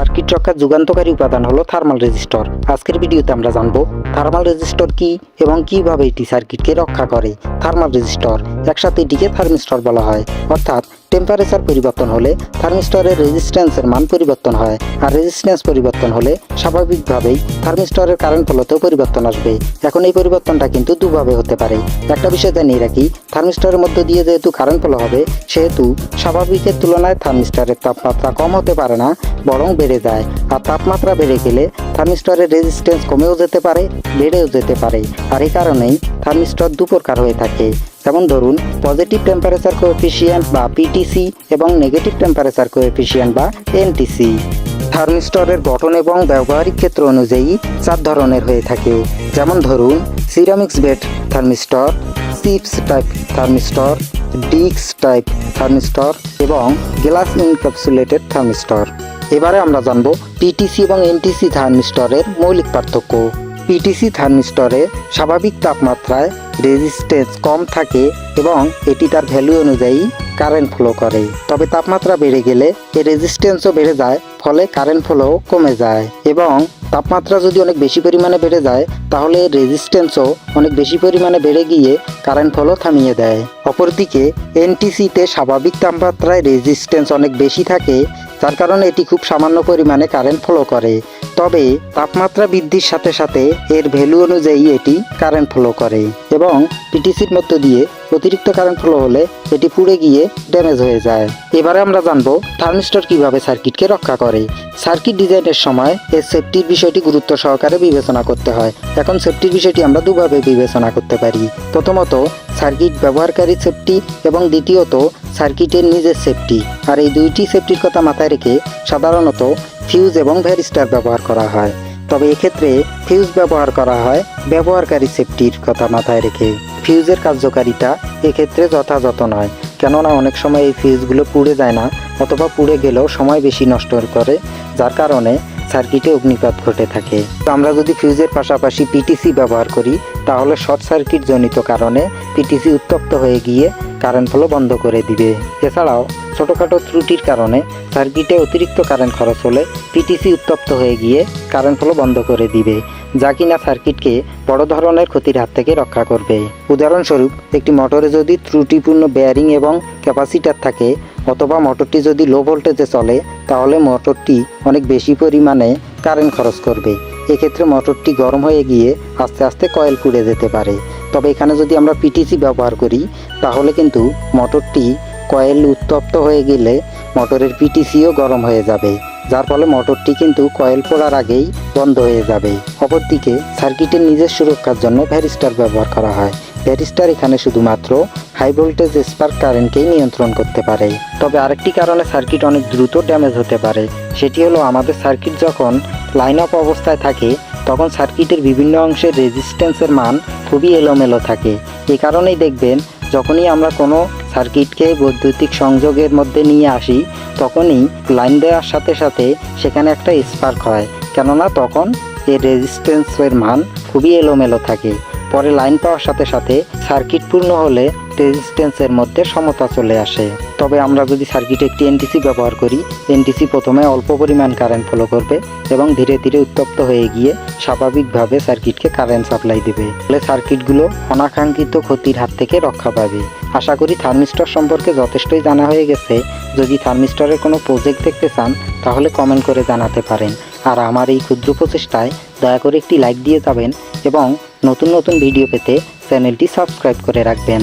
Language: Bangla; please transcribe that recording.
সার্কিট রক্ষার যুগান্তকারী উপাদান হলো থার্মাল রেজিস্টর আজকের ভিডিওতে আমরা জানব থার্মাল রেজিস্টর কি এবং কীভাবে এটি সার্কিটকে রক্ষা করে। থার্মাল রেজিস্টর একসাথে এটিকে থার্মিস্টর বলা হয়। অর্থাৎ টেম্পারেচার পরিবর্তন হলে থার্মিস্টরের রেজিস্ট্যান্সের মান পরিবর্তন হয় আর রেজিস্ট্যান্স পরিবর্তন হলে স্বাভাবিকভাবেই থার্মিস্টরের কারেন্ট ফলতেও পরিবর্তন আসবে। এখন এই পরিবর্তনটা কিন্তু দুভাবে হতে পারে। একটা বিষয় জানিয়ে রাখি, থার্মিস্টরের মধ্য দিয়ে যেহেতু কারেন্ট ফলো হবে, সেহেতু স্বাভাবিকের তুলনায় থার্মিস্টরের তাপমাত্রা কম হতে পারে না, বরং বেড়ে যায়। আর তাপমাত্রা বেড়ে গেলে থার্মিস্টরের রেজিস্ট্যান্স কমেও যেতে পারে, বেড়েও যেতে পারে। আর এই কারণেই থার্মিস্টর দু প্রকার হয়ে থাকে। যেমন ধরুন পজিটিভ টেম্পারেচার কোএফিসিয়েন্ট বা পিটিসি এবং নেগেটিভ টেম্পারেচার কোএফিসিয়েন্ট বা এনটিসি থার্মিস্টরের গঠন এবং ব্যবহারিক ক্ষেত্র অনুযায়ী চার ধরনের হয়ে থাকে। যেমন ধরুন ceramics bead thermistor chips type thermistor ডিক্স টাইপ থার্মিস্টর এবং গ্লাস ইনক্যাপসুলেটেড থার্মিস্টর এবারে আমরা জানব পিটিসি এবং এনটিসি থার্মিস্টরের মৌলিক পার্থক্য। পিটিসি থার্মিস্টরে স্বাভাবিক তাপমাত্রায় রেজিস্ট্যান্স কম থাকে এবং এটি তার ভ্যালু অনুযায়ী কারেন্ট ফ্লো করে। তবে তাপমাত্রা বেড়ে গেলে এর রেজিস্ট্যান্সও বেড়ে যায়, ফলে কারেন্ট ফ্লোও কমে যায়। এবং তাপমাত্রা যদি অনেক বেশি পরিমাণে বেড়ে যায়, তাহলে রেজিস্ট্যান্সও অনেক বেশি পরিমাণে বেড়ে গিয়ে কারেন্ট ফ্লো থামিয়ে দেয়। অপরদিকে এনটিসিতে স্বাভাবিক তাপমাত্রায় রেজিস্ট্যান্স অনেক বেশি থাকে, যার কারণে এটি খুব সামান্য পরিমাণে কারেন্ট ফ্লো করে। তবে তাপমাত্রা বৃদ্ধির সাথে সাথে এর ভ্যালু অনুযায়ী এটি কারেন্ট ফ্লো করে এবং পিটিসির মধ্য দিয়ে অতিরিক্ত কারেন্ট ফ্লো হলে এটি পুড়ে গিয়ে ড্যামেজ হয়ে যায়। এবারে আমরা জানব থার্মিস্টর কীভাবে সার্কিটকে রক্ষা করে। সার্কিট ডিজাইনের সময় এর সেফটির বিষয়টি গুরুত্ব সহকারে বিবেচনা করতে হয়। এখন সেফটির বিষয়টি আমরা দুভাবে বিবেচনা করতে পারি। প্রথমত, সার্কিট ব্যবহারকারী সেফটি এবং দ্বিতীয়ত, সার্কিটের নিজের সেফটি আর এই দুইটি সেফটির কথা মাথায় রেখে সাধারণত ফিউজ এবং ভ্যারিস্টার ব্যবহার করা হয়। তবে এক্ষেত্রে ফিউজ ব্যবহার করা হয় ব্যবহারকারী সেফটির কথা মাথায় রেখে। ফিউজের কার্যকারিতা এক্ষেত্রে যথাযথ নয়। কেননা অনেক সময় এই ফিউজগুলো পুড়ে যায় না অথবা পুড়ে গেলেও সময় বেশি নষ্ট করে, যার কারণে সার্কিটে অগ্নিপাত ঘটে থাকে। তো আমরা যদি ফিউজের পাশাপাশি পিটিসি ব্যবহার করি, তাহলে শর্ট সার্কিট জনিত কারণে পিটিসি উত্তপ্ত হয়ে গিয়ে কারেন্ট ফ্লো বন্ধ করে দিবে। এছাড়াও, ছোটোখাটো ত্রুটির কারণে সার্কিটে অতিরিক্ত কারেন্ট খরচ হলে পিটিসি উত্তপ্ত হয়ে গিয়ে কারেন্ট ফ্লো বন্ধ করে দিবে, যা কিনা সার্কিটকে বড় ধরনের ক্ষতির হাত থেকে রক্ষা করবে। উদাহরণস্বরূপ, একটি মোটরে যদি ত্রুটিপূর্ণ বেয়ারিং এবং ক্যাপাসিটার থাকে, অথবা মোটরটি যদি লো ভোল্টেজে চলে, তাহলে মোটরটি অনেক বেশি পরিমাণে কারেন্ট খরচ করবে। এক্ষেত্রে মোটরটি গরম হয়ে গিয়ে আস্তে আস্তে কয়েল পুড়ে যেতে পারে। তবে এখানে যদি আমরা পিটিসি ব্যবহার করি, তাহলে কিন্তু মোটরটি কয়েল উত্তপ্ত হয়ে গেলে মোটরের পিটিসিও গরম হয়ে যাবে, যার ফলে মোটরটি কিন্তু কয়েল পড়ার আগেই বন্ধ হয়ে যাবে। অপরদিকে, সার্কিটের নিজের সুরক্ষার জন্য ভ্যারিস্টার ব্যবহার করা হয়। ভ্যারিস্টার এখানে শুধুমাত্র হাই ভোল্টেজ স্পার্ক কারেন্টকেই নিয়ন্ত্রণ করতে পারে। তবে আরেকটি কারণে সার্কিট অনেক দ্রুত ড্যামেজ হতে পারে, সেটি হলো আমাদের সার্কিট যখন লাইন আপ অবস্থায় থাকে তখন সার্কিটের বিভিন্ন অংশের রেজিস্ট্যান্সের মান খুবই এলোমেলো থাকে। এই কারণেই দেখবেন, যখনই আমরা কোনো সার্কিটকে বৈদ্যুতিক সংযোগের মধ্যে নিয়ে আসি, তখনই লাইন দেওয়ার সাথে সাথে সেখানে একটা স্পার্ক হয়। কেননা তখন এর রেজিস্ট্যান্সের মান খুবই এলোমেলো থাকে। পরে লাইন পাওয়ার সাথে সাথে সার্কিট পূর্ণ হলে রেজিস্ট্যান্সের মধ্যে সমতা চলে আসে। তবে আমরা যদি সার্কিটে একটি এনটিসি ব্যবহার করি এনটিসি প্রথমে অল্প পরিমাণ কারেন্ট ফলো করবে এবং ধীরে ধীরে উত্তপ্ত হয়ে গিয়ে স্বাভাবিকভাবে সার্কিটকে কারেন্ট সাপ্লাই দেবে। ফলে সার্কিটগুলো অনাকাঙ্ক্ষিত ক্ষতির হাত থেকে রক্ষা পাবে। আশা করি থার্মিস্টর সম্পর্কে যথেষ্টই জানা হয়ে গেছে। যদি থার্মিস্টরের কোনো প্রজেক্ট দেখতে চান, তাহলে কমেন্ট করে জানাতে পারেন। আর আমার এই ক্ষুদ্র প্রচেষ্টায় দয়া করে একটি লাইক দিয়ে যাবেন এবং নতুন নতুন ভিডিও পেতে চ্যানেলটি সাবস্ক্রাইব করে রাখবেন।